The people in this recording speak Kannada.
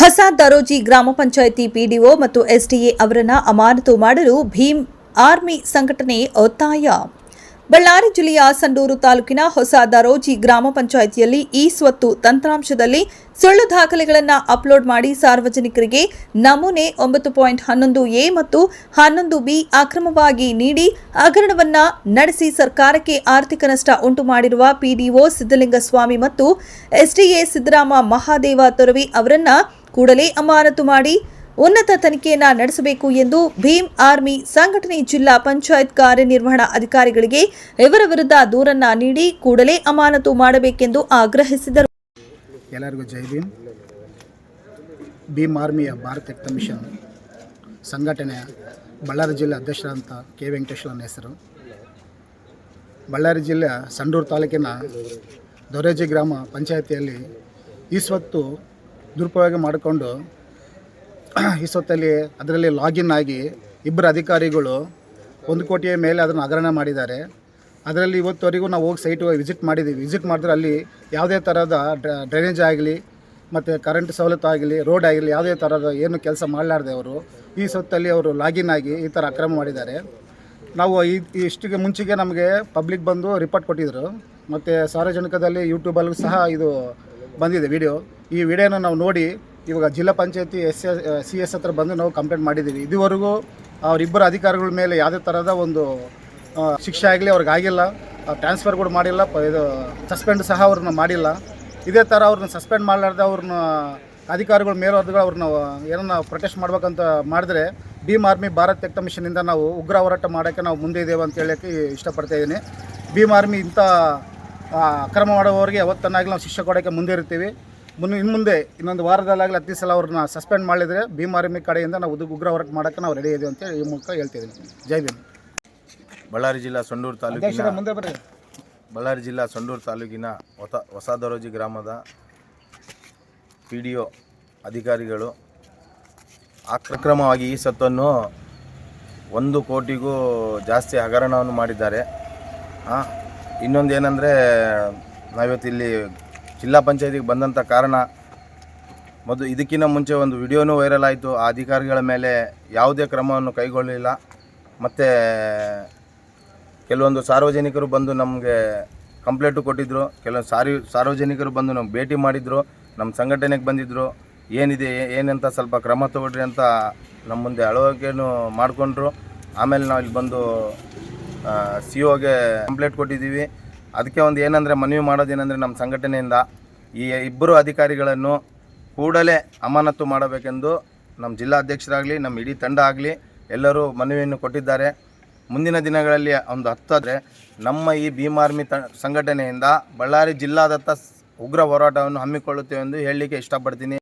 ಹೊಸ ದರೋಜಿ ಗ್ರಾಮ ಪಂಚಾಯಿತಿ ಪಿಡಿಒ ಮತ್ತು ಎಸ್ಡಿಎ ಅವರನ್ನು ಅಮಾನತು ಮಾಡಲು ಭೀಮ್ ಆರ್ಮಿ ಸಂಘಟನೆ ಒತ್ತಾಯ. ಬಳ್ಳಾರಿ ಜಿಲ್ಲೆಯ ಸಂಡೂರು ತಾಲೂಕಿನ ಹೊಸ ದರೋಜಿ ಗ್ರಾಮ ಪಂಚಾಯಿತಿಯಲ್ಲಿ ಈ ಸ್ವತ್ತು ತಂತ್ರಾಂಶದಲ್ಲಿ ಸುಳ್ಳು ದಾಖಲೆಗಳನ್ನು ಅಪ್ಲೋಡ್ ಮಾಡಿ ಸಾರ್ವಜನಿಕರಿಗೆ ನಮೂನೆ ಒಂಬತ್ತು ಪಾಯಿಂಟ್ ಹನ್ನೊಂದು ಎ ಮತ್ತು ಹನ್ನೊಂದು ಬಿ ಅಕ್ರಮವಾಗಿ ನೀಡಿ ಹಗರಣವನ್ನು ನಡೆಸಿ ಸರ್ಕಾರಕ್ಕೆ ಆರ್ಥಿಕ ನಷ್ಟ ಉಂಟು ಮಾಡಿರುವ ಪಿಡಿಒ ಸಿದ್ದಲಿಂಗಸ್ವಾಮಿ ಮತ್ತು ಎಸ್ಡಿಎ ಸಿದ್ದರಾಮ ಮಹಾದೇವ ತೊರವಿ ಅವರನ್ನ ಕೂಡಲೇ ಅಮಾನತು ಮಾಡಿ ಉನ್ನತ ತನಿಖೆಯನ್ನ ನಡೆಸಬೇಕು ಎಂದು ಭೀಮ್ ಆರ್ಮಿ ಸಂಘಟನೆ ಜಿಲ್ಲಾ ಪಂಚಾಯತ್ ಕಾರ್ಯನಿರ್ವಹಣಾ ಅಧಿಕಾರಿಗಳಿಗೆ ಇವರ ವಿರುದ್ಧ ದೂರನ್ನ ನೀಡಿ ಕೂಡಲೇ ಅಮಾನತು ಮಾಡಬೇಕೆಂದು ಆಗ್ರಹಿಸಿದರು. ಎಲ್ಲರಿಗೂ ಜೈ ಭೀಮ್. ಭೀಮ್ ಆರ್ಮಿಯ ಭಾರತ ಮಿಷನ್ ಸಂಘಟನೆಯ ಬಳ್ಳಾರಿ ಜಿಲ್ಲೆ ಅಧ್ಯಕ್ಷರಾದಂಥ ಕೆ ವೆಂಕಟೇಶ್ವರ ಹೆಸರು. ಬಳ್ಳಾರಿ ಜಿಲ್ಲೆಯ ಸಂಡೂರು ತಾಲೂಕಿನ ದೊರೆಜಿ ಗ್ರಾಮ ಪಂಚಾಯಿತಿಯಲ್ಲಿ ಈ ಸ್ವತ್ತು ದುರುಪಯೋಗ ಮಾಡಿಕೊಂಡು ಈ ಸೊತ್ತಲ್ಲಿ ಅದರಲ್ಲಿ ಲಾಗಿನ್ ಆಗಿ ಇಬ್ಬರು ಅಧಿಕಾರಿಗಳು ಒಂದು ಕೋಟಿಯ ಮೇಲೆ ಅದನ್ನು ಹಗರಣ ಮಾಡಿದ್ದಾರೆ. ಅದರಲ್ಲಿ ಇವತ್ತುವರೆಗೂ ನಾವು ಹೋಗಿ ಸೈಟ್ ವಿಸಿಟ್ ಮಾಡಿದ್ದೀವಿ. ವಿಸಿಟ್ ಮಾಡಿದ್ರೆ ಅಲ್ಲಿ ಯಾವುದೇ ಥರದ ಡ್ರ- ಡ್ರೈನೇಜ್ ಆಗಲಿ ಮತ್ತು ಕರೆಂಟ್ ಸವಲತ್ತು ಆಗಲಿ ರೋಡ್ ಆಗಲಿ ಯಾವುದೇ ಥರದ ಏನು ಕೆಲಸ ಮಾಡಲಾರ್ದೆ ಅವರು ಈ ಸೊತ್ತಲ್ಲಿ ಅವರು ಲಾಗಿನ್ ಆಗಿ ಈ ಥರ ಅಕ್ರಮ ಮಾಡಿದ್ದಾರೆ. ನಾವು ಈ ಇಷ್ಟಿಗೆ ಮುಂಚೆಗೆ ನಮಗೆ ಪಬ್ಲಿಕ್ ಬಂದು ರಿಪೋರ್ಟ್ ಕೊಟ್ಟಿದ್ದರು ಮತ್ತು ಸಾರ್ವಜನಿಕದಲ್ಲಿ ಯೂಟ್ಯೂಬಲ್ಲೂ ಸಹ ಇದು ಬಂದಿದೆ ವಿಡಿಯೋ ಈ ವಿಡಿಯೋನ ನಾವು ನೋಡಿ ಇವಾಗ ಜಿಲ್ಲಾ ಪಂಚಾಯತಿ ಎಸ್ ಸಿ ಎಸ್ ಹತ್ರ ಬಂದು ನಾವು ಕಂಪ್ಲೇಂಟ್ ಮಾಡಿದ್ದೀವಿ. ಇದುವರೆಗೂ ಅವರಿಬ್ಬರು ಅಧಿಕಾರಿಗಳ ಮೇಲೆ ಯಾವುದೇ ಥರದ ಒಂದು ಶಿಕ್ಷೆ ಆಗಲಿ ಅವ್ರಿಗೆ ಆಗಿಲ್ಲ. ಟ್ರಾನ್ಸ್ಫರ್ ಕೂಡ ಮಾಡಿಲ್ಲ. ಇದು ಸಸ್ಪೆಂಡ್ ಸಹ ಅವ್ರನ್ನ ಮಾಡಿಲ್ಲ. ಇದೇ ಥರ ಅವ್ರನ್ನ ಸಸ್ಪೆಂಡ್ ಮಾಡಲಾರ್ದೆ ಅವ್ರನ್ನ ಅಧಿಕಾರಿಗಳ ಮೇಲಧಿಗಳು ಅವ್ರನ್ನ, ಏನನ್ನ ಪ್ರೊಟೆಸ್ಟ್ ಮಾಡ್ಬೇಕಂತ ಮಾಡಿದ್ರೆ ಭೀಮ್ ಆರ್ಮಿ ಭಾರತ್ ತೆಕ್ತ ಮಿಷನಿಂದ ನಾವು ಉಗ್ರ ಹೋರಾಟ ಮಾಡೋಕ್ಕೆ ನಾವು ಮುಂದೆ ಇದ್ದೇವೆ ಅಂತ ಹೇಳೋಕ್ಕೆ ಇಷ್ಟಪಡ್ತಾ ಇದ್ದೀನಿ. ಭೀಮ್ ಆರ್ಮಿ ಇಂಥ ಅಕ್ರಮ ಮಾಡುವವರಿಗೆ ಯಾವತ್ತನ್ನಾಗಲಿ ನಾವು ಶಿಕ್ಷೆ ಕೊಡೋಕ್ಕೆ ಮುಂದೆ ಇರ್ತೀವಿ. ಮುನ್ನ ಇನ್ನು ಮುಂದೆ ಇನ್ನೊಂದು ವಾರದಲ್ಲಾಗಲಿ ಹತ್ತು ಸಲ ಅವ್ರನ್ನ ಸಸ್ಪೆಂಡ್ ಮಾಡಿದರೆ ಭೀಮಾರ್ಮಿ ಕಡೆಯಿಂದ ನಾವು ಉದ್- ಉಗ್ರ ವರ್ಕ್ ಮಾಡೋಕ್ಕೆ ನಾವು ರೆಡಿ ಇದೀವಿ ಅಂತ ಈ ಮೂಲಕ ಹೇಳ್ತಿದ್ದೀನಿ ಜೈ ಭೀಮ್. ಬಳ್ಳಾರಿ ಜಿಲ್ಲಾ ಸಂಡೂರು ತಾಲೂಕಿನ ಮುಂದೆ ಬರ್ರಿ. ಬಳ್ಳಾರಿ ಜಿಲ್ಲಾ ಸಂಡೂರು ತಾಲೂಕಿನ ಹೊಸ ಹೊಸ ದರೋಜಿ ಗ್ರಾಮದ ಪಿ ಡಿ ಒ ಅಧಿಕಾರಿಗಳು ಅಕ್ರಮವಾಗಿ ಈ ಸತ್ತನ್ನು ಒಂದು ಕೋಟಿಗೂ ಜಾಸ್ತಿ ಹಗರಣವನ್ನು ಮಾಡಿದ್ದಾರೆ. ಇನ್ನೊಂದು ಏನಂದರೆ, ನಾವಿವತ್ತು ಇಲ್ಲಿ ಜಿಲ್ಲಾ ಪಂಚಾಯತಿಗೆ ಬಂದಂಥ ಕಾರಣ, ಮೊದಲು ಇದಕ್ಕಿಂತ ಮುಂಚೆ ಒಂದು ವಿಡಿಯೋನೂ ವೈರಲ್ ಆಯಿತು. ಆ ಅಧಿಕಾರಿಗಳ ಮೇಲೆ ಯಾವುದೇ ಕ್ರಮವನ್ನು ಕೈಗೊಳ್ಳಲಿಲ್ಲ. ಮತ್ತು ಕೆಲವೊಂದು ಸಾರ್ವಜನಿಕರು ಬಂದು ನಮಗೆ ಕಂಪ್ಲೇಂಟು ಕೊಟ್ಟಿದ್ದರು ಕೆಲವೊಂದು ಸಾರಿ, ಸಾರ್ವಜನಿಕರು ಬಂದು ನಮ್ಗೆ ಭೇಟಿ ಮಾಡಿದರು. ನಮ್ಮ ಸಂಘಟನೆಗೆ ಬಂದಿದ್ದರು ಏನಿದೆ, ಏನಂತ ಸ್ವಲ್ಪ ಕ್ರಮ ತಗೊಳ್ರಿ ಅಂತ ನಮ್ಮ ಮುಂದೆ ಅಳವಡಿಕೆನೂ ಮಾಡಿಕೊಂಡ್ರು. ಆಮೇಲೆ ನಾವು ಇಲ್ಲಿ ಬಂದು ಸಿ ಒಗೆ ಕಂಪ್ಲೇಂಟ್ ಕೊಟ್ಟಿದ್ದೀವಿ. ಅದಕ್ಕೆ ಒಂದು ಏನಂದರೆ ಮನವಿ ಮಾಡೋದೇನೆಂದರೆ ನಮ್ಮ ಸಂಘಟನೆಯಿಂದ ಈ ಇಬ್ಬರು ಅಧಿಕಾರಿಗಳನ್ನು ಕೂಡಲೇ ಅಮಾನತು ಮಾಡಬೇಕೆಂದು ನಮ್ಮ ಜಿಲ್ಲಾಧ್ಯಕ್ಷರಾಗಲಿ ನಮ್ಮ ಇಡೀ ತಂಡ ಆಗಲಿ ಎಲ್ಲರೂ ಮನವಿಯನ್ನು ಕೊಟ್ಟಿದ್ದಾರೆ. ಮುಂದಿನ ದಿನಗಳಲ್ಲಿ ಒಂದು ಹತ್ತಾದರೆ ನಮ್ಮ ಈ ಭೀಮ್ ಆರ್ಮಿ ತ, ಸಂಘಟನೆಯಿಂದ ಬಳ್ಳಾರಿ ಜಿಲ್ಲಾದತ್ತ ಉಗ್ರ ಹೋರಾಟವನ್ನು ಹಮ್ಮಿಕೊಳ್ಳುತ್ತೇವೆ ಎಂದು ಹೇಳಲಿಕ್ಕೆ ಇಷ್ಟಪಡ್ತೀನಿ.